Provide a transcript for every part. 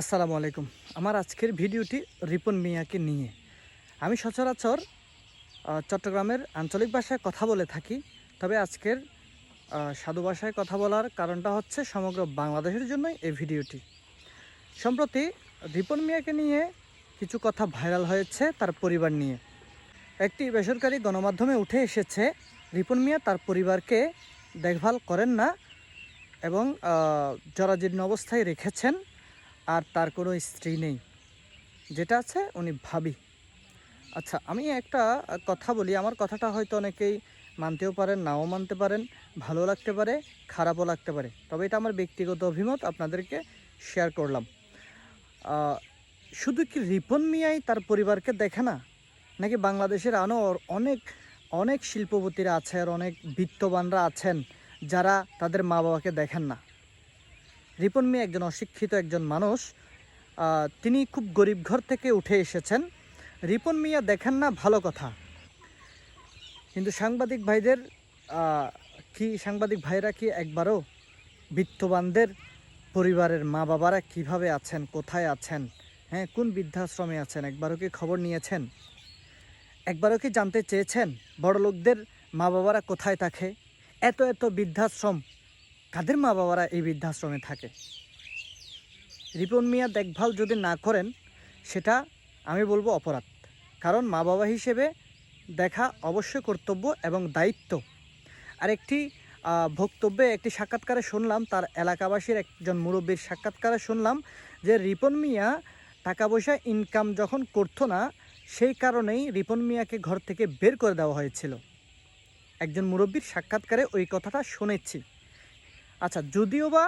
আসসালামু আলাইকুম। আমার আজকের ভিডিওটি রিপন মিয়াকে নিয়ে। আমি সচরাচর চট্টগ্রামের আঞ্চলিক ভাষায় কথা বলে থাকি, তবে আজকের সাধু ভাষায় কথা বলার কারণটা হচ্ছে সমগ্র বাংলাদেশের জন্যই এই ভিডিওটি। সম্প্রতি রিপন মিয়াকে নিয়ে কিছু কথা ভাইরাল হয়েছে তার পরিবার নিয়ে। একটি বেসরকারি গণমাধ্যমে উঠে এসেছে, রিপন মিয়া তার পরিবারকে দেখভাল করেন না এবং জরাজীর্ণ অবস্থায় রেখেছেন। আর তার কোনো স্ত্রী নেই। যেটা আছে উনি ভাবি। আচ্ছা আমি একটা কথা বলি। আমার কথাটা হয়তো অনেকেই মানতেও পারেন, নাও মানতে পারেন, ভালো লাগতে পারে, খারাপও লাগতে পারে। তবে এটা আমার ব্যক্তিগত অভিমত, আপনাদেরকে শেয়ার করলাম। শুধু কি রিপন মিয়াই তার পরিবারকে দেখে না? নাকি বাংলাদেশের আরও অনেক অনেক শিল্পপতিরা আছে আর অনেক বিত্তবানরা আছেন যারা তাদের মা বাবাকে দেখেন না? রিপন মিয়া একজন অশিক্ষিত একজন মানুষ তিনি খুব গরিব ঘর থেকে উঠে এসেছেন। রিপন মিয়া দেখেন না, ভালো কথা। কিন্তু সাংবাদিক ভাইদের কি সাংবাদিক ভাইরা কি একবারও বিত্তবানদের, পরিবারের মা বাবারা কীভাবে আছেন, কোথায় আছেন হ্যাঁ কোন বৃদ্ধাশ্রমে আছেন, একবারও কি খবর নিয়েছেন? একবারও কি জানতে চেয়েছেন বড় লোকদের মা বাবারা কোথায় থাকে? এত এত বৃদ্ধাশ্রম কাদের মা বাবারা এই বৃদ্ধাশ্রমে থাকে? রিপন মিয়া দেখভাল যদি না করেন, সেটা আমি বলব অপরাধ। কারণ মা বাবা হিসেবে দেখা অবশ্যই কর্তব্য এবং দায়িত্ব। আর একটি বক্তব্যে একটি সাক্ষাৎকারে শুনলাম, তার এলাকাবাসীর একজন মুরব্বীর সাক্ষাৎকারে শুনলাম যে রিপন মিয়া টাকা পয়সা ইনকাম যখন করতো না, সেই কারণেই রিপন মিয়াকে ঘর থেকে বের করে দেওয়া হয়েছিল। একজন মুরব্বীর সাক্ষাৎকারে ওই কথাটা শুনেছি। আচ্ছা যদিও বা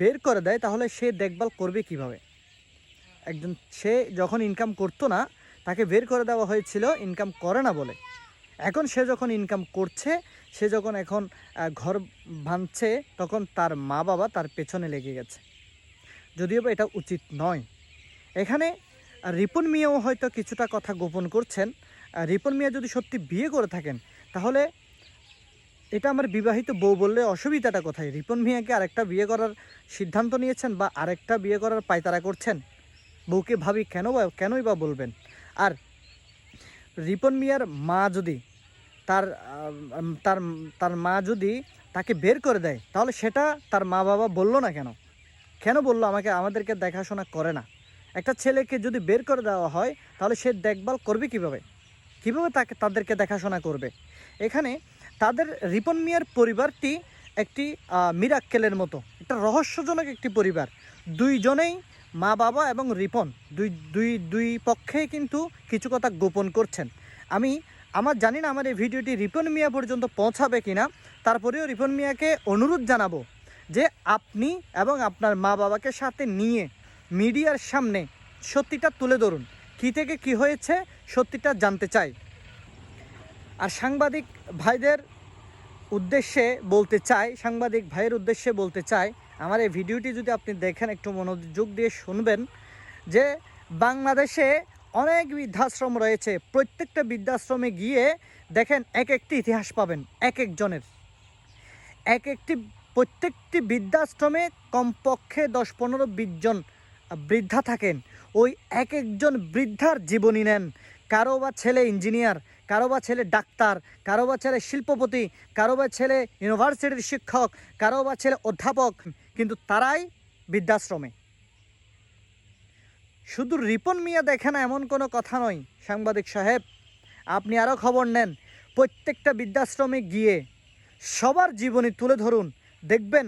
বের করে দেয়, তাহলে সে দেখভাল করবে কীভাবে? একজন, সে যখন ইনকাম করতো না, তাকে বের করে দেওয়া হয়েছিল ইনকাম করে না বলে। এখন সে যখন ইনকাম করছে, সে যখন এখন ঘর ভাঙছে, তখন তার মা বাবা তার পেছনে লেগে গেছে। যদিও বা এটা উচিত নয়। এখানে রিপন মিয়াও হয়তো কিছুটা কথা গোপন করছেন। রিপন মিয়া যদি সত্যি বিয়ে করে থাকেন, তাহলে এটা আমার বিবাহিত বউ বললে অসুবিধাটা কোথায়? রিপন মিয়াকে আরেকটা বিয়ে করার সিদ্ধান্ত নিয়েছেন বা আরেকটা বিয়ে করার পায়তারা করছেন? বউকে ভাবি কেন বা, কেনই বা বলবেন? আর রিপন মিয়ার মা যদি তার তার তার মা যদি তাকে বের করে দেয়, তাহলে সেটা তার মা বাবা বলল না কেন? কেন বলল? আমাকে, আমাদেরকে দেখাশোনা করে না। একটা ছেলেকে যদি বের করে দেওয়া হয়, তাহলে সে দেখভাল করবে কীভাবে? কীভাবে তাকে, তাদেরকে দেখাশোনা করবে? এখানে তাদের রিপন মিয়ার পরিবারটি একটি মিরাক্কেলের মতো। একটা রহস্যজনক একটি পরিবার। দুইজনেই মা বাবা এবং রিপন। দুই দুই দুই পক্ষেই কিন্তু কিছু কথা গোপন করছেন। আমি, আমার জানি না আমার এই ভিডিওটি রিপন মিয়া পর্যন্ত পৌঁছাবে কি না তারপরেও রিপন মিয়াকে অনুরোধ জানাব যে আপনি এবং আপনার মা বাবাকে সাথে নিয়ে মিডিয়ার সামনে সত্যিটা তুলে ধরুন। কী থেকে কি হয়েছে সত্যিটা জানতে চাই। আর সাংবাদিক ভাইদের উদ্দেশ্যে বলতে চাই, সাংবাদিক ভাইয়ের উদ্দেশ্যে বলতে চাই, আমার এই ভিডিওটি যদি আপনি দেখেন, একটু মনোযোগ দিয়ে শুনবেন, যে বাংলাদেশে অনেক বৃদ্ধাশ্রম রয়েছে। প্রত্যেকটা বৃদ্ধাশ্রমে গিয়ে দেখেন এক একটি ইতিহাস পাবেন, এক একজনের। এক একটি, প্রত্যেকটি বৃদ্ধাশ্রমে কমপক্ষে দশ পনেরো বিশজন বৃদ্ধা থাকেন। ওই এক একজন বৃদ্ধার জীবনী নেন। কারও বা ছেলে ইঞ্জিনিয়ার কারও বা ছেলে ডাক্তার, কারও বা ছেলে শিল্পপতি, কারও বা ছেলে ইউনিভার্সিটির শিক্ষক, কারও বা ছেলে অধ্যাপক, কিন্তু তারাই বৃদ্ধাশ্রমে। শুধু রিপন মিয়া দেখে না, এমন কোনো কথা নয়, সাংবাদিক সাহেব। আপনি আরও খবর নেন, প্রত্যেকটা বৃদ্ধাশ্রমে গিয়ে সবার জীবনী তুলে ধরুন। দেখবেন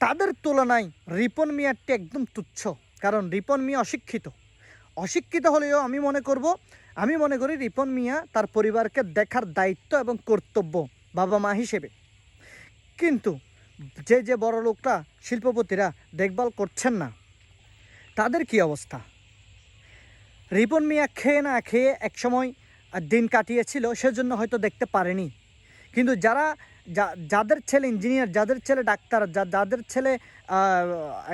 তাদের তুলনায় রিপন মিয়ারটি একদম তুচ্ছ, কারণ রিপন মিয়া অশিক্ষিত। অশিক্ষিত হলেও আমি মনে করব আমি মনে করি রিপন মিয়া তার পরিবারকে দেখার দায়িত্ব এবং কর্তব্য বাবা মা হিসেবে। কিন্তু যে যে বড় লোকরা শিল্পপতিরা দেখভাল করছেন না, তাদের কি অবস্থা? রিপন মিয়া খেয়ে না খেয়ে একসময় দিন কাটিয়েছিল, সেজন্য হয়তো দেখতে পারেনি। কিন্তু যারা যাদের ছেলে ইঞ্জিনিয়ার, যাদের ছেলে ডাক্তার যাদের ছেলে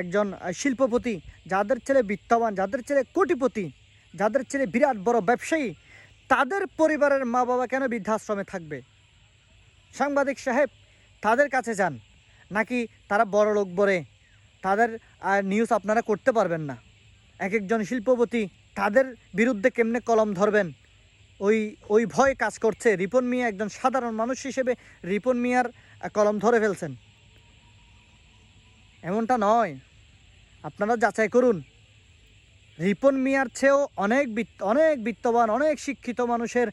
একজন শিল্পপতি, যাদের ছেলে বিত্তবান, যাদের ছেলে কোটিপতি যাদের ছেলে বিরাট বড় ব্যবসায়ী, তাদের পরিবারের মা বাবা কেন বৃদ্ধাশ্রমে থাকবে? সাংবাদিক সাহেব, তাদের কাছে যান। নাকি তারা বড় লোক বলে তাদের নিউজ আপনারা করতে পারবেন না? এক একজন শিল্পপতি তাদের বিরুদ্ধে কেমনে কলম ধরবেন? ওই ওই ভয় কাজ করছে। রিপন মিয়া একজন সাধারণ মানুষ হিসেবে রিপন মিয়ার কলম ধরে ফেলছেন। এমনটা নয়। আপনারা যাচাই করুন। রিপন মিয়ার চেয়েও অনেক অনেক বিত্তবান, অনেক শিক্ষিত মানুষের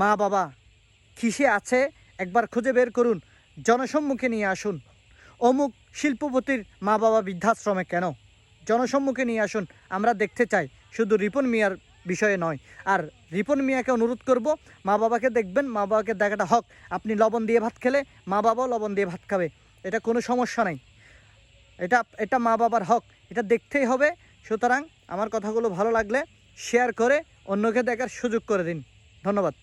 মা বাবা কিসে আছে? একবার খুঁজে বের করুন, জনসম্মুখে নিয়ে আসুন। অমুক শিল্পপতির মা বাবা বৃদ্ধাশ্রমে কেন? জনসম্মুখে নিয়ে আসুন, আমরা দেখতে চাই। শুধু রিপন মিয়ার বিষয়ে নয়। আর রিপন মিয়াকে অনুরোধ করব মা বাবাকে দেখবেন মা বাবাকে দেখাটা হক। আপনি লবণ দিয়ে ভাত খেলে মা বাবাও লবণ দিয়ে ভাত খাবে। এটা কোনো সমস্যা নাই। এটা এটা মা বাবার হক। এটা দেখতেই হবে। সুতরাং আমার কথাগুলো ভালো লাগলে শেয়ার করে অন্যকে দেখার সুযোগ করে দিন। ধন্যবাদ।